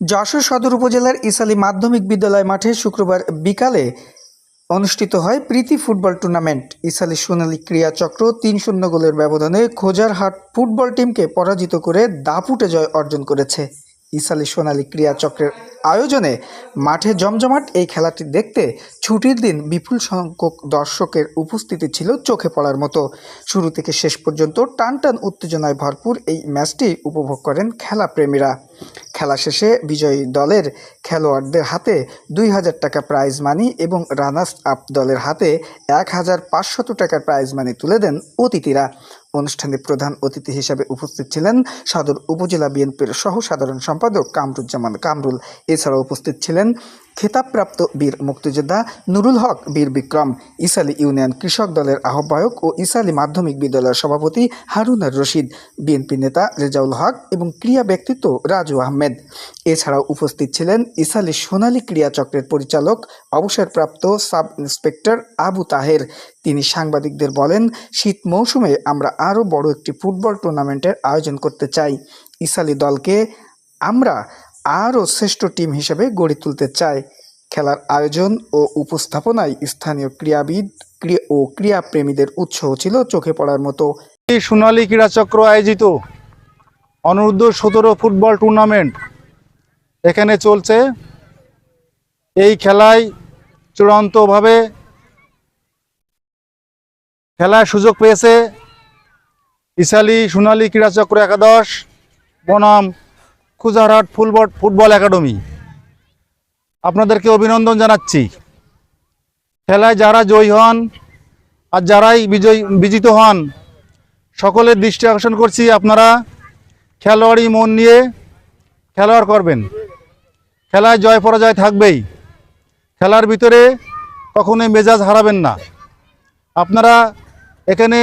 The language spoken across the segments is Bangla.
যশোর সদর উপজেলার ইসালি মাধ্যমিক বিদ্যালয় মাঠে শুক্রবার বিকালে অনুষ্ঠিত হয় প্রীতি ফুটবল টুর্নামেন্ট। ইসালি সোনালী ক্রীড়া চক্র তিন শূন্য গোলের ব্যবধানে খোজারহাট ফুটবল টিমকে পরাজিত করে দাপুটে জয় অর্জন করেছে। ইসালি সোনালী ক্রীড়া চক্রের আয়োজনে মাঠে জমজমাট এই খেলাটি দেখতে ছুটির দিন বিপুল সংখ্যক দর্শকের উপস্থিতি ছিল চোখে পড়ার মতো। শুরু থেকে শেষ পর্যন্ত টানটান উত্তেজনায় ভরপুর এই ম্যাচটি উপভোগ করেন খেলাপ্রেমীরা। খেলা শেষে বিজয়ী দলের খেলোয়াড়দের হাতে দুই হাজার টাকা প্রাইজ মানি এবং রানার্স আপ দলের হাতে এক হাজার পাঁচশত টাকার প্রাইজ মানি তুলে দেন অতিথিরা। অনুষ্ঠানে প্রধান অতিথি হিসেবে উপস্থিত ছিলেন সদর উপজেলা বিএনপির সহ সাধারণ সম্পাদক কামরুজ্জামান কামরুল। এছাড়া উপস্থিত ছিলেন খেতাবপ্রাপ্ত বীর মুক্তিযোদ্ধা নুরুল হক, বীর বিক্রম, ইসালি ইউনিয়ন কৃষক দলের আহ্বায়ক ও ইসালি মাধ্যমিক বিদ্যালয়ের সভাপতি হারুনার রশিদ, বিএনপি নেতা রেজাউল হক এবং ক্রীড়া ব্যক্তিত্ব রাজু আহমেদ। এছাড়াও উপস্থিত ছিলেন ইসালি সোনালী ক্রীড়া চক্রের পরিচালক, অবসরপ্রাপ্ত সাব ইন্সপেক্টর আবু তাহের। তিনি সাংবাদিকদের বলেন, শীত মৌসুমে আমরা আরও বড় একটি ফুটবল টুর্নামেন্টের আয়োজন করতে চাই। ইসালি দলকে আমরা আরও শ্রেষ্ঠ টিম হিসেবে গড়ে তুলতে চাই। খেলার আয়োজন ও উপস্থাপনায় স্থানীয় ক্রীড়াবিদ ক্রী- ও ক্রীড়াপ্রেমীদের উৎসাহ ছিল চোখে পড়ার মতো। এই সোনালী ক্রীড়াচক্র আয়োজিত অনূর্ধ্ব সতেরো ফুটবল টুর্নামেন্ট। এখানে চলছে। এই খেলায় চূড়ান্তভাবে খেলার সুযোগ পেয়েছে ইসালি, সোনালী, ক্রীড়াচক্র একাদশ, বনাম, খুজারহাট ফুটবল ফুটবল একাডেমি। আপনাদেরকে অভিনন্দন জানাচ্ছি। খেলায় যারা জয়ী হন আর যারাই বিজয়ী, বিজিত হন, সকলের দৃষ্টি আকর্ষণ করছি আপনারা। খেলোয়াড়ি মন নিয়ে খেলোয়াড় করবেন। খেলায় জয় পরাজয় থাকবেই। খেলার ভিতরে কখনোই মেজাজ হারাবেন না। আপনারা এখানে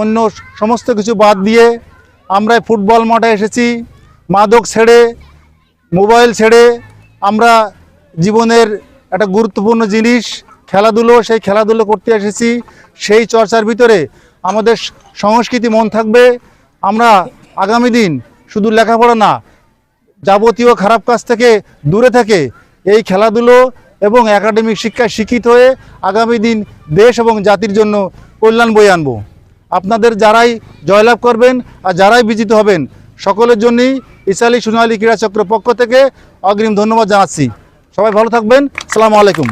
অন্য সমস্ত কিছু বাদ দিয়ে আমরা ফুটবল মাঠে এসেছি, মাদক ছেড়ে, মোবাইল ছেড়ে আমরা জীবনের একটা গুরুত্বপূর্ণ জিনিস, খেলাধুলো, সেই খেলাধুলো করতে এসেছি। সেই চর্চার ভিতরে আমাদের সংস্কৃতি মন থাকবে। আমরা আগামী দিন শুধু লেখাপড়া না, যাবতীয় খারাপ কাজ থেকে দূরে থেকে এই খেলাধুলো এবং একাডেমিক শিক্ষায় শিক্ষিত হয়ে আগামী দিন দেশ এবং জাতির জন্য কল্যাণ বই আনব। আপনাদের যারাই জয়লাভ করবেন আর যারাই বিজিত হবেন, সকলের জন্যই ইসালি সোনালী ক্রীড়াচক্র পক্ষ থেকে অগ্রিম ধন্যবাদ জানাচ্ছি। সবাই ভালো থাকবেন। সালামু আলাইকুম।